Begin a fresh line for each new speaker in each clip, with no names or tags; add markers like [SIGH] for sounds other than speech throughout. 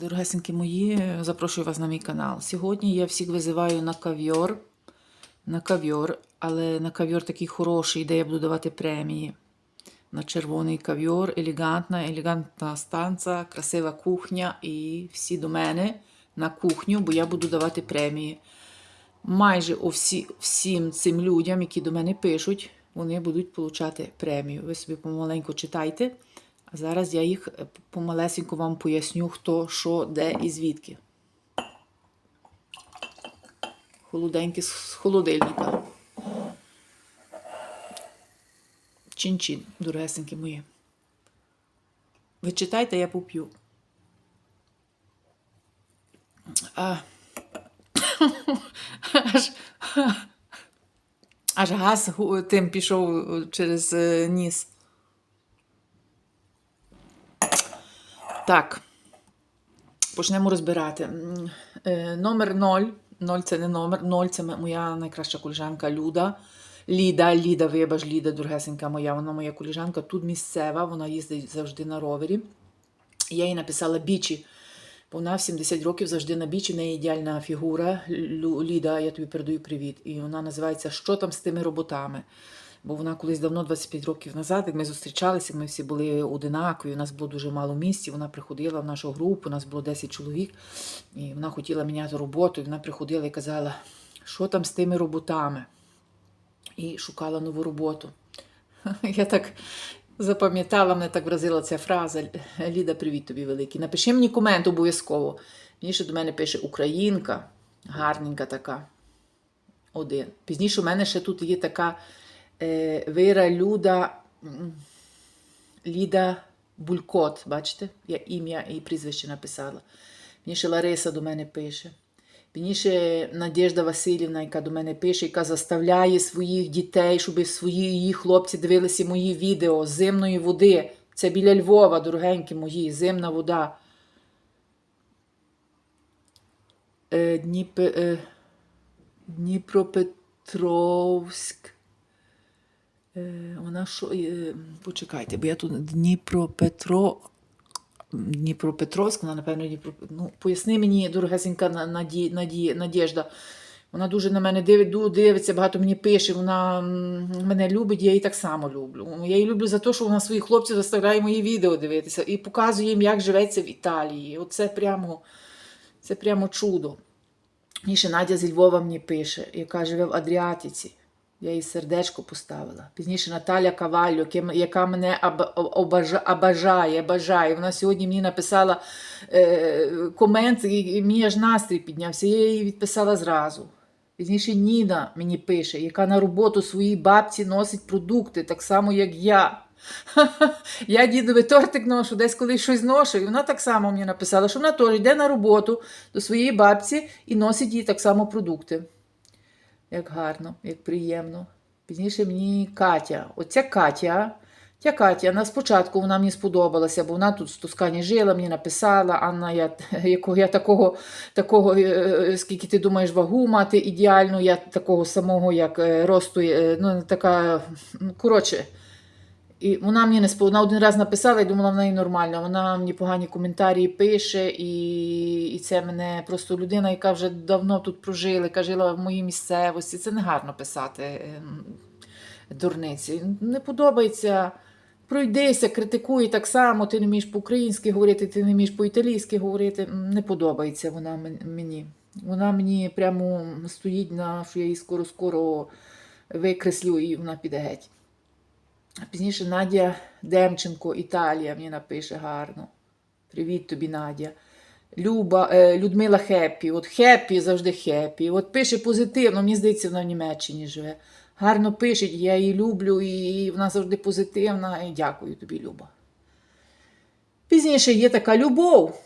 Дорогесенькі мої, запрошую вас на мій канал. Сьогодні я всіх визиваю на кав'йор. На кав'йор, але на кав'йор такий хороший, де я буду давати премії. На червоний кав'йор, елегантна, елегантна станція, красива кухня і всі до мене на кухню, бо я буду давати премії. Майже всі, всім цим людям, які до мене пишуть, вони будуть получати премію. Ви собі помаленьку читайте. А зараз я їх е, помалесенько вам поясню, хто, що, де і звідки. Холоденькі з холодильника. Чин-чин, дорогесенькі мої. Ви читайте, я поп'ю. А... [COUGHS] Аж... Аж газ тим пішов через е, ніс. Так. Почнемо розбирати. Е, Номер 0. 0 це не номер. 0 це моя найкраща коліжанка Люда. Ліда, Ліда, вибач, Ліда, дорогесенька моя. Вона моя коліжанка. Тут місцева, вона їздить завжди на ровері. Я їй написала бічі. Вона в 70 років завжди на бічі, в неї ідеальна фігура. Ліда, я тобі передаю привіт. І вона називається Що там з тими роботами? Бо вона колись давно, 25 років назад, як ми зустрічалися, ми всі були одинакові, у нас було дуже мало місць. Вона приходила в нашу групу, у нас було 10 чоловік, і вона хотіла міняти роботу. І вона приходила і казала, що там з тими роботами? І шукала нову роботу. [LAUGHS] Я так запам'ятала, мене так вразила ця фраза. Ліда, привіт тобі великий. Напиши мені комент обов'язково. Мені ще до мене пише Українка, гарненька така. Один. Пізніше у мене ще тут є така е, Вира Люда Ліда Булькот. Бачите? Я ім'я і прізвище написала. Мені ще Лариса до мене пише. Мені ще Надежда Васильівна, яка до мене пише, яка заставляє своїх дітей, щоб свої її хлопці дивилися мої відео з зимної води. Це біля Львова, дорогенькі мої, зимна вода. Е, Дніп, е, Дніпропетровськ. Е, вона що. Е, почекайте, бо я тут Дніпропетро. Дніпропетровськ, вона, напевно, Дніпро... ну, поясни мені, дорогесенька Наді... Наді... Надєжда. Вона дуже на мене дивить, дивиться, багато мені пише, вона мене любить, я її так само люблю. Я її люблю за те, що вона своїх хлопців заставляє мої відео дивитися і показує їм, як живеться в Італії. Оце прямо, це прямо чудо. І ще Надя зі Львова мені пише, яка живе в Адріатиці. Я їй сердечко поставила. Пізніше Наталя Кавалю, яка мене обажає, бажає. Вона сьогодні мені написала е, комент, і мені аж настрій піднявся. Я її відписала зразу. Пізніше Ніна мені пише, яка на роботу своїй бабці носить продукти, так само, як я. [LAUGHS] Я дідовий тортик ношу, десь колись щось ношу. І вона так само мені написала, що вона теж йде на роботу до своєї бабці і носить їй так само продукти. Як гарно, як приємно. Пізніше мені Катя. Оця Катя. Ця Катя, вона спочатку вона мені сподобалася, бо вона тут в Тускані жила, мені написала, Анна, я, [LAUGHS] якого, я такого, такого, е, скільки ти думаєш, вагу мати ідеальну, я такого самого, як е, росту, е, ну, така, коротше. І вона мені не сподобала. Один раз написала, і думала, в неї нормально. Вона мені погані коментарі пише, і, і це мене просто людина, яка вже давно тут прожила, яка жила в моїй місцевості. Це не гарно писати ем, дурниці. Не подобається. Пройдися, критикуй так само, ти не вмієш по-українськи говорити, ти не вмієш по-італійськи говорити. Не подобається вона мені. Вона мені прямо стоїть на, що я її скоро-скоро викреслю, і вона піде геть. Пізніше Надя Демченко, Італія, мені напише гарно. Привіт тобі, Надя. Люба, е, Людмила Хеппі. От Хеппі завжди Хеппі. От пише позитивно, мені здається, вона в Німеччині живе. Гарно пише, я її люблю, і вона завжди позитивна. І дякую тобі, Люба. Пізніше є така любов,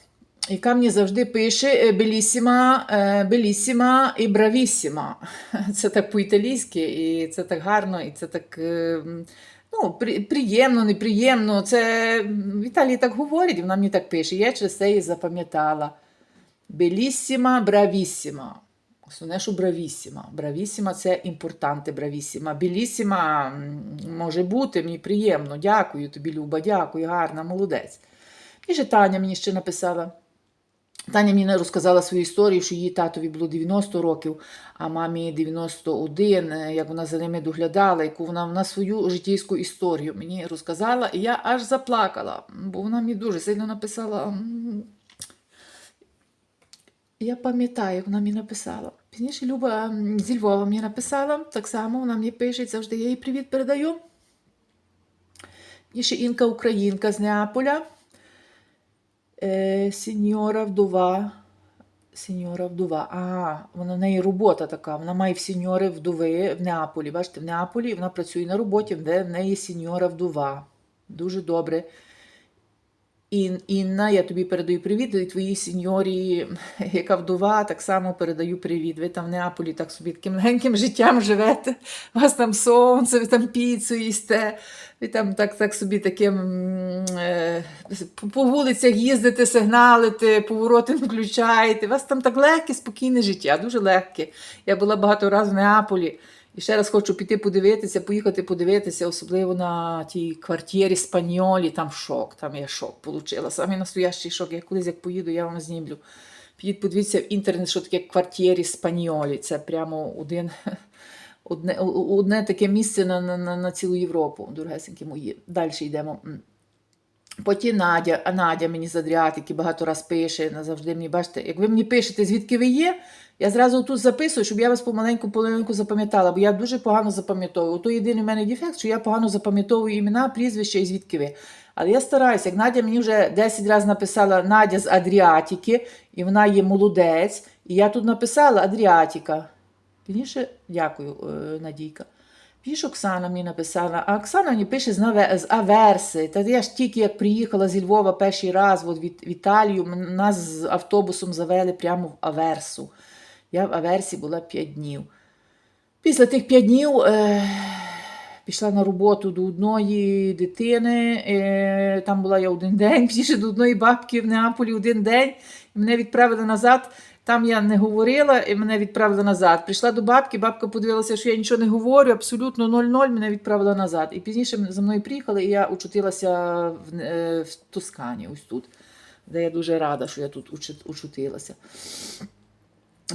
яка мені завжди пише е, белісіма, е, белісіма і бравісіма. [LAUGHS] Це так по-італійськи, і це так гарно, і це так е, м, ну, при- приємно, неприємно. Це в так говорять, вона мені так пише. Я через це її запам'ятала. Белісіма, бравісіма. Основне, що бравісіма. Бравісіма це імпортанте бравісіма. Білісіма може бути, мені приємно. Дякую тобі, Люба, дякую, гарна, молодець. І ще Таня мені ще написала. Таня мені розказала свою історію, що її татові було 90 років, а мамі 91, е, як вона за ними доглядала, яку вона на свою життєйську історію мені розказала, і я аж заплакала, бо вона мені дуже сильно написала. Я пам'ятаю, як вона мені написала. Пізніше Люба зі Львова мені написала, так само вона мені пише, завжди я їй привіт передаю. І ще Інка Українка з Неаполя. Е, сеньора вдова. Сеньора вдова. А, вона в неї робота така. Вона має в сеньори вдови в Неаполі. Бачите, в Неаполі вона працює на роботі, де в неї сеньора вдова. Дуже добре. Ін, Інна, я тобі передаю привіт, і твоїй сеньорі, [LAUGHS] яка вдова, так само передаю привіт. Ви там в Неаполі так собі таким легеньким життям живете. У вас там сонце, ви там піцу їсте, ви там так, так собі таким е, по вулицях їздите, сигналите, повороти включаєте. У вас там так легке, спокійне життя, дуже легке. Я була багато разів в Неаполі. І ще раз хочу піти подивитися, поїхати подивитися, особливо на тій квартирі Спаньолі, там шок, там я шок отримала. Самий настоящий шок. Я колись як поїду, я вам знімлю. Підіть, подивіться в інтернет, що таке квартирі Спаньолі. Це прямо один, [LAUGHS] одне, одне таке місце на, на, на, на цілу Європу, дорогесенькі мої. Далі йдемо. Потім Надя, а Надя мені з Адріатики багато раз пише, назавжди мені бачите, як ви мені пишете, звідки ви є, я зразу тут записую, щоб я вас помаленьку помаленьку запам'ятала, бо я дуже погано запам'ятовую. То єдиний в мене дефект, що я погано запам'ятовую імена, прізвища і звідки ви. Але я стараюся, як Надя мені вже 10 разів написала Надя з Адріатики, і вона є молодець, і я тут написала Адріатика. Пізніше дякую, е, Надійка. Піш Оксана мені написала, а Оксана мені пише з, Аверси. Та я ж тільки як приїхала зі Львова перший раз от від в Італію, нас з автобусом завели прямо в Аверсу. Я в Аверсі була 5 днів. Після тих 5 днів е, пішла на роботу до одної дитини. Е, там була я один день, пізніше до одної бабки в Неаполі один день. Мене відправили назад. Там я не говорила, і мене відправили назад. Прийшла до бабки, бабка подивилася, що я нічого не говорю, абсолютно 0-0, мене відправила назад. І пізніше за мною приїхали, і я учутилася в, е, в Тоскані, ось тут, де я дуже рада, що я тут учутилася.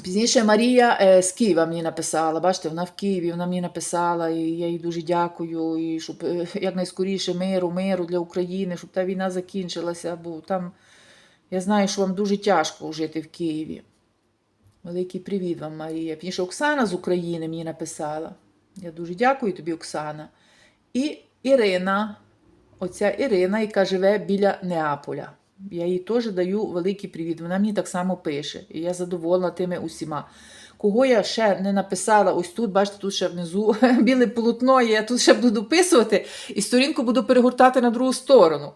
Пізніше Марія е, з Києва мені написала. Бачите, вона в Києві, вона мені написала, і я їй дуже дякую, і щоб е, якнайскоріше миру, миру для України, щоб та війна закінчилася, бо там я знаю, що вам дуже тяжко жити в Києві. Великий привіт вам, Марія. Пізніше Оксана з України мені написала. Я дуже дякую тобі, Оксана. І Ірина, оця Ірина, яка живе біля Неаполя. Я їй теж даю великий привіт. Вона мені так само пише. І я задоволена тими усіма. Кого я ще не написала, ось тут, бачите, тут ще внизу [LAUGHS] біле полотно, я тут ще буду дописувати, і сторінку буду перегортати на другу сторону.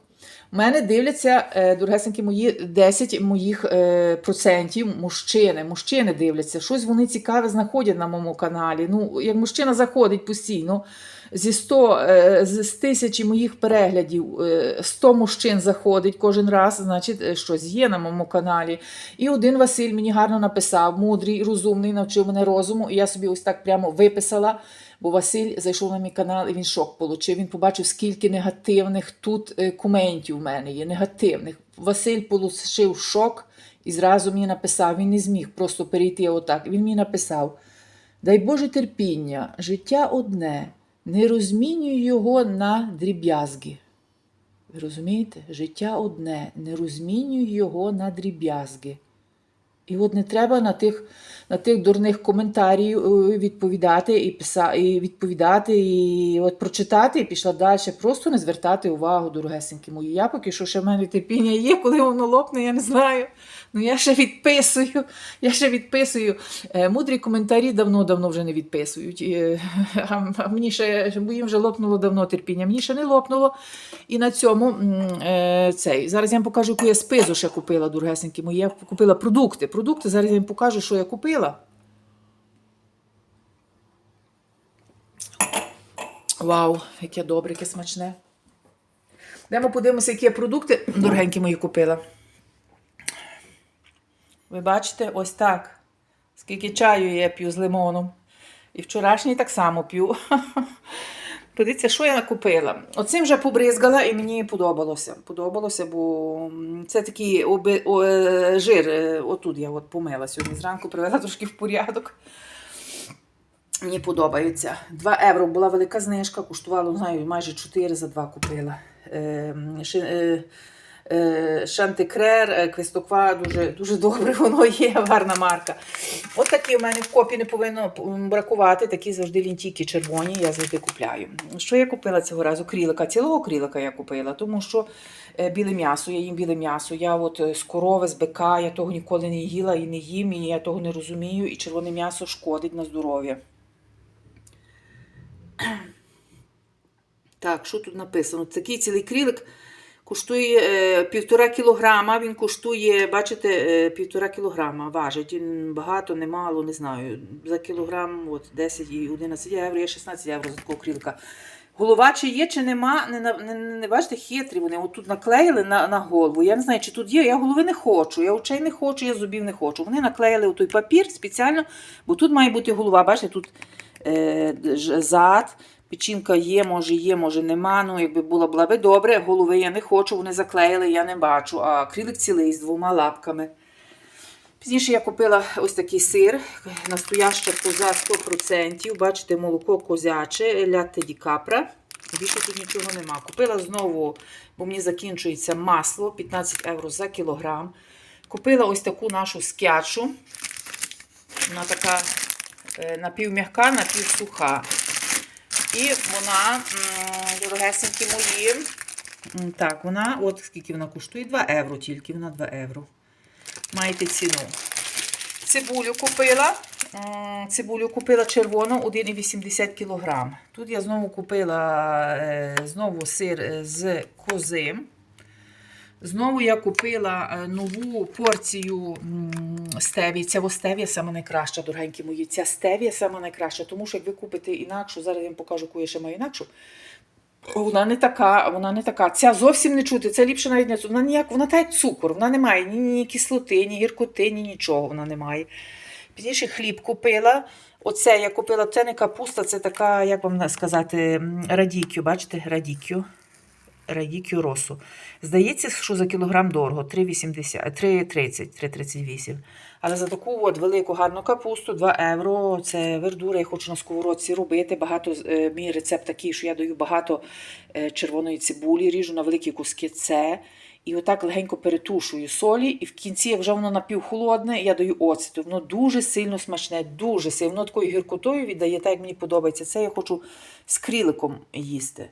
Мене дивляться, е, дорогесенькі мої, 10 моїх е, процентів мужчини. Мужчини дивляться, щось вони цікаве знаходять на моєму каналі. Ну, як мужчина заходить постійно, зі 100, е, з тисячі моїх переглядів е, 100 мужчин заходить кожен раз, значить, щось є на моєму каналі. І один Василь мені гарно написав, мудрий, розумний, навчив мене розуму, і я собі ось так прямо виписала. Бо Василь зайшов на мій канал і він шок получив. Він побачив, скільки негативних тут е, коментів в мене є. Негативних. Василь получив шок і зразу мені написав. Він не зміг просто перейти отак. Він мені написав: Дай Боже терпіння, життя одне, не розмінюй його на дріб'язги. Ви розумієте? Життя одне, не розмінюй його на дріб'язги. І от не треба на тих, на тих дурних коментарів е, відповідати і писа, і відповідати, і от прочитати, і пішла далі. Просто не звертати увагу, дорогесенькі мої. Я поки що ще в мене терпіння є, коли воно лопне, я не знаю. Ну я ще відписую. Я ще відписую. Е, Мудрі коментарі давно-давно вже не відписують. Е, А мені ще бо їм вже лопнуло давно терпіння. Мені ще не лопнуло. І на цьому е, цей. Зараз я вам покажу, яку я спизу ще купила, дорогесенькі мої. Я купила продукти. Продукти. Зараз я вам покажу, що я купила. Вау, яке добре, яке смачне. Йдемо подивимося, які я продукти, дорогенькі мої, купила. Ви бачите, ось так. Скільки чаю я п'ю з лимоном. І вчорашній так само п'ю. [LAUGHS] Подивіться, що я купила. Оцим вже побризгала і мені подобалося. Подобалося, бо це такий оби, о, е, жир. е, Отут я от помила сьогодні зранку, привела трошки в порядок. Мені подобається. 2 євро була велика знижка, коштувало, не знаю, майже 4 за 2 купила. Е, ши, е, е, Шантикрер, е, Квестоква, дуже, дуже добре воно є, гарна марка. От такі в мене в копі не повинно бракувати, такі завжди лінтійки червоні, я завжди купляю. Що я купила цього разу? Крілика. Цілого крілика я купила, тому що е, біле м'ясо, я їм біле м'ясо. Я от е, з корови, з бика, я того ніколи не їла і не їм, і я того не розумію, і червоне м'ясо шкодить на здоров'я. Так, що тут написано? Такий цілий крілик коштує е, півтора кілограма. Він коштує, бачите, е, півтора кілограма. Важить. Він багато, немало, не знаю. За кілограм от 10 і 11 євро, є 16 євро за такого крілика. Голова чи є, чи нема, не, не, не, не бачите, хитрі вони. От тут наклеїли на, на голову. Я не знаю, чи тут є. Я голови не хочу, я очей не хочу, я зубів не хочу. Вони наклеїли той папір спеціально, бо тут має бути голова. Бачите, тут е, зад. Печінка є, може є, може нема. Ну, якби була була би добре, голови я не хочу, вони заклеїли, я не бачу. А крилик цілий з двома лапками. Пізніше я купила ось такий сир, настояща коза 100%. Бачите, молоко козяче, ляте ді капра. Більше тут нічого нема. Купила знову, бо мені закінчується масло 15 євро за кілограм. Купила ось таку нашу скячу. Вона така е, напівм'яка, напівсуха. І вона, дорогесенькі мої, так, вона, от скільки вона коштує? 2 євро тільки, вона 2 євро. Маєте ціну. Цибулю купила. Цибулю купила червону 1,80 кг. Тут я знову купила е, знову сир е, з кози. Знову я купила е, нову порцію стеві. Ця стевія саме найкраща, дорогенькі мої. Ця стевія саме найкраща, тому що як ви купите інакшу, зараз я вам покажу, яку я ще маю інакшу. Вона не така, вона не така. Ця зовсім не чути. Це ліпше навіть не цукор. Вона ніяк, вона та як цукор. Вона не має ні, ні кислоти, ні гіркоти, ні нічого вона не має. Пізніше хліб купила. Оце я купила, це не капуста, це така, як вам сказати, радікю. Бачите, радікю. Радікю росу. Здається, що за кілограм дорого 3,80, 3,30, 3,38. Але за таку от велику гарну капусту 2 євро. Це вердура, я хочу на сковородці робити. Багато, е, мій рецепт такий, що я даю багато е, червоної цибулі, ріжу на великі куски це. І отак легенько перетушую солі, і в кінці, як вже воно напівхолодне, я даю оцету. Воно дуже сильно смачне, дуже сильно. Воно такою гіркотою віддає, так як мені подобається. Це я хочу з кріликом їсти.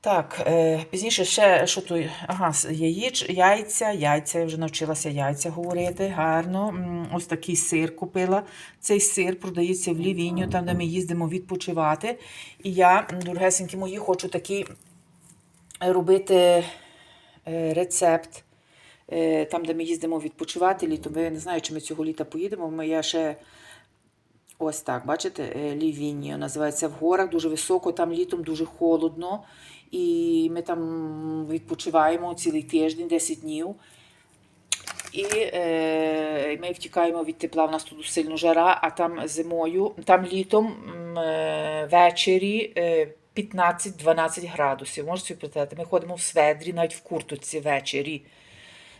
Так, е, пізніше ще що тут? Ага, яїч, яйця, яйця, я вже навчилася яйця говорити. Гарно. Ось такий сир купила. Цей сир продається в Лівіню, там, де ми їздимо відпочивати. І я, дорогесенькі мої, хочу такий робити е, рецепт. е, Там, де ми їздимо відпочивати літом. Ви не знаю, чи ми цього літа поїдемо. Ми я ще Ось так, бачите, е, Лівінія називається в горах, дуже високо, там літом дуже холодно. І ми там відпочиваємо цілий тиждень, 10 днів. І е, ми втікаємо від тепла, у нас тут сильно жара, а там зимою, там літом е, ввечері е, 15-12 градусів. Можете представити, ми ходимо в сведрі, навіть в курточці ввечері.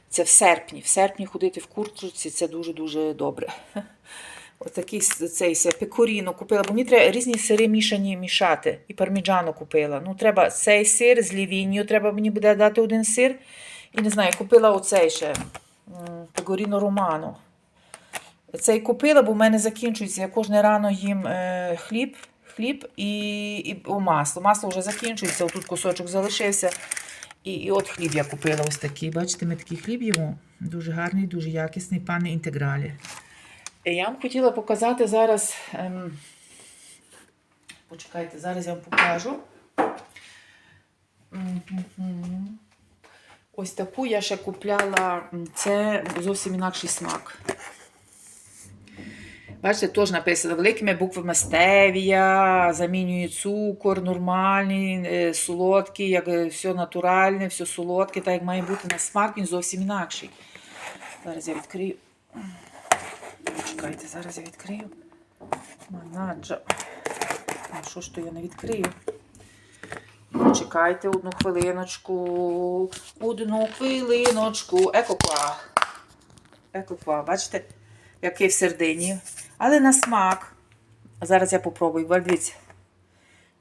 Це в серпні. В серпні ходити в курточці це дуже-дуже добре. Отакий цей пекоріно купила, бо мені треба різні сири мішані мішати. І парміджано купила. Ну, треба цей сир з лівінню, треба мені буде дати один сир. І не знаю, купила оцей ще пекоріно романо. Цей купила, бо в мене закінчується. Я кожне рано їм е, хліб, хліб і, і масло. Масло вже закінчується, отут кусочок залишився. І, і от хліб я купила ось такий. Бачите, ми такий хліб їмо. Дуже гарний, дуже якісний, пане інтегралі. Я вам хотіла показати зараз. Ем, почекайте, зараз я вам покажу. Ось таку я ще купляла. Це зовсім інакший смак. Бачите, теж написано великими буквами стевія, замінює цукор, нормальний, е, солодкий, як е, все натуральне, все солодке, так як має бути на смак, він зовсім інакший. Зараз я відкрию. Чекайте, зараз я відкрию. Манаджа. Ну, що ж то я не відкрию? Чекайте одну хвилиночку. Одну хвилиночку. Екоква. Екоква, бачите, який в середині. Але на смак. Зараз я попробую. Дивіться.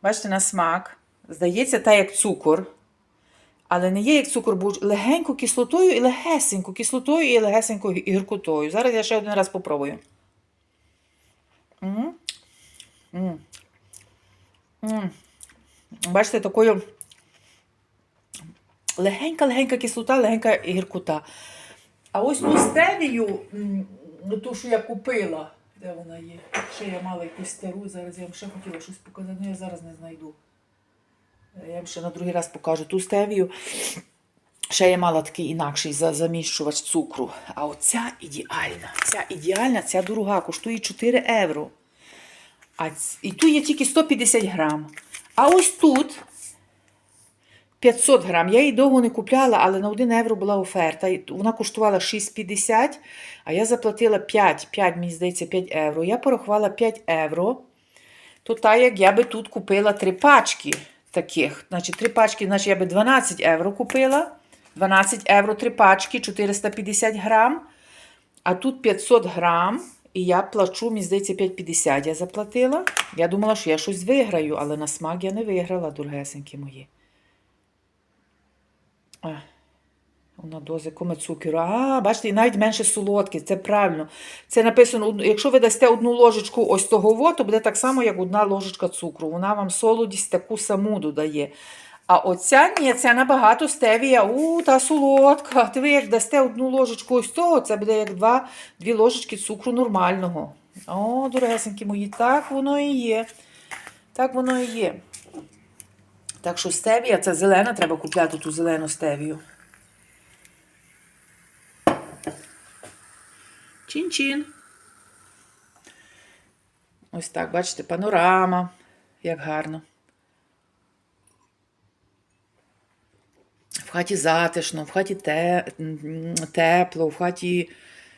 Бачите, на смак. Здається, та як цукор. Але не є як цукор, бо легенько кислотою і легесенько кислотою і легесенько гіркотою. Зараз я ще один раз попробую. Бачите, такою легенька-легенька кислота, легенька гіркота. А ось ту стевію, ну, ту, що я купила, де вона є? Ще я мала якусь стару, зараз я вам ще хотіла щось показати, але я зараз не знайду. Я вам ще на другий раз покажу ту стевію. Ще я мала такий інакший за- заміщувач цукру. А оця ідеальна. Ця ідеальна, ця дорога, коштує 4 євро. А ц- і тут є тільки 150 грам. А ось тут 500 грам. Я її довго не купляла, але на 1 євро була оферта. Вона коштувала 6,50, а я заплатила 5, 5, мені здається, 5 євро. Я порахувала 5 євро. То так, як я би тут купила три пачки таких. Значить, три пачки, значить, я би 12 євро купила. 12 євро три пачки, 450 грам. А тут 500 грам. І я плачу, мені здається, 5,50 я заплатила. Я думала, що я щось виграю, але на смак я не виграла, дорогесенькі мої. Вона дози коме цукеру. А, бачите, і навіть менше солодке, це правильно. Це написано, якщо ви дасте одну ложечку ось того, то буде так само, як одна ложечка цукру. Вона вам солодість таку саму додає. А оця ні, це набагато стевія. У, та солодка. Ти ви як дасте одну ложечку ось того, це буде як два, дві ложечки цукру нормального. О, дорогесенькі мої, так воно і є. Так воно і є. Так що стевія, це зелена, треба купляти ту зелену стевію. Чин-чин. Ось так, бачите, панорама. Як гарно. В хаті затишно, в хаті те, тепло, в хаті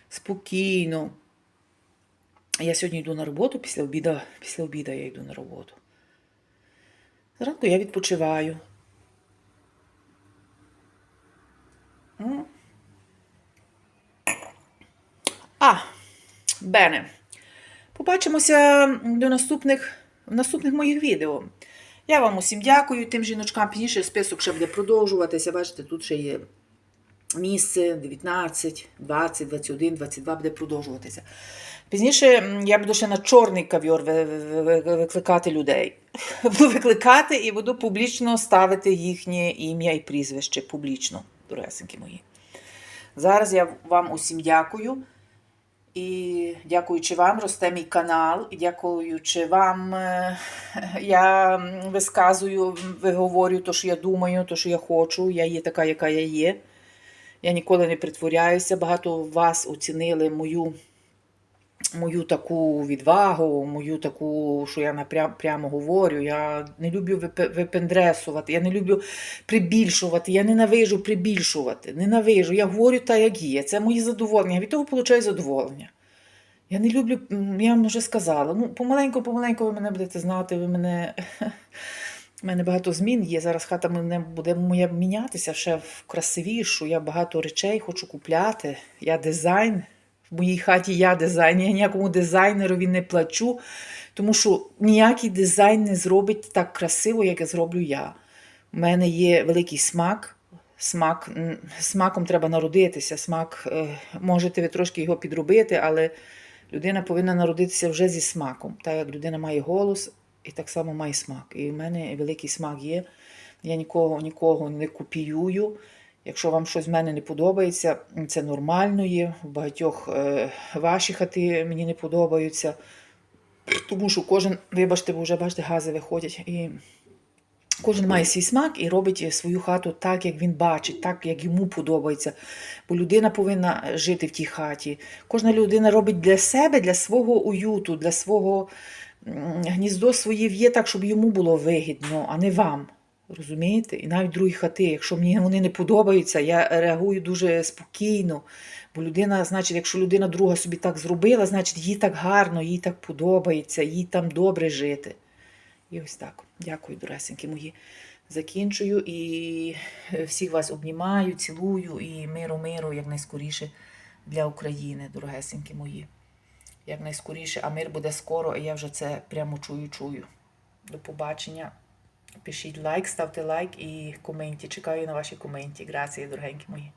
спокійно. Я сьогодні йду на роботу після обіду, після обіду я йду на роботу. Зранку я відпочиваю. М. А, Бене. Побачимося до наступних, наступних моїх відео. Я вам усім дякую, тим жіночкам. Пізніше список ще буде продовжуватися. Бачите, тут ще є місце 19, 20, 21, 22 буде продовжуватися. Пізніше я буду ще на чорний кав'йор ви- ви- ви- ви- викликати людей. [LAUGHS] Буду викликати і буду публічно ставити їхнє ім'я і прізвище публічно, дорогесенькі мої. Зараз я вам усім дякую. І дякуючи вам, росте мій канал, і дякуючи вам, е, [LAUGHS] я висказую, виговорю те, що я думаю, те, що я хочу. Я є така, яка я є. Я ніколи не притворяюся. Багато вас оцінили мою, мою таку відвагу, мою таку, що я напрям, прямо говорю. Я не люблю випе- випендресувати, я не люблю прибільшувати, я ненавижу прибільшувати. Ненавижу. Я говорю так, як є. Це мої задоволення. Я від того получаю задоволення. Я не люблю, я вам вже сказала. Ну, помаленьку, помаленьку ви мене будете знати, ви мене. [LAUGHS] У мене багато змін є. Зараз хата мене буде моя мінятися ще в красивішу. Я багато речей хочу купляти. Я дизайн. В моїй хаті я дизайн. Я ніякому дизайнерові не плачу, тому що ніякий дизайн не зробить так красиво, як я зроблю я. У мене є великий смак. Смак, смаком треба народитися. Смак, е, можете ви трошки його підробити, але людина повинна народитися вже зі смаком. Так як людина має голос, і так само має смак. І в мене великий смак є. Я нікого, нікого не копіюю. Якщо вам щось в мене не подобається, це нормально є. В багатьох е, ваші хати мені не подобаються. Тому що кожен, вибачте, бо вже бачите, гази виходять. І кожен має свій смак і робить свою хату так, як він бачить, так, як йому подобається. Бо людина повинна жити в тій хаті. Кожна людина робить для себе, для свого уюту, для свого гніздо своє в'є так, щоб йому було вигідно, а не вам. Розумієте? І навіть другі хати, якщо мені вони не подобаються, я реагую дуже спокійно. Бо людина, значить, якщо людина друга собі так зробила, значить їй так гарно, їй так подобається, їй там добре жити. І ось так. Дякую, доресенькі мої. Закінчую і е, всіх вас обнімаю, цілую і миру, миру, якнайскоріше для України, дорогесенькі мої. Якнайскоріше, а мир буде скоро, і я вже це прямо чую-чую. До побачення. Пишіть лайк, ставте лайк і коменті. Чекаю на ваші коменті. Грації, дорогенькі мої.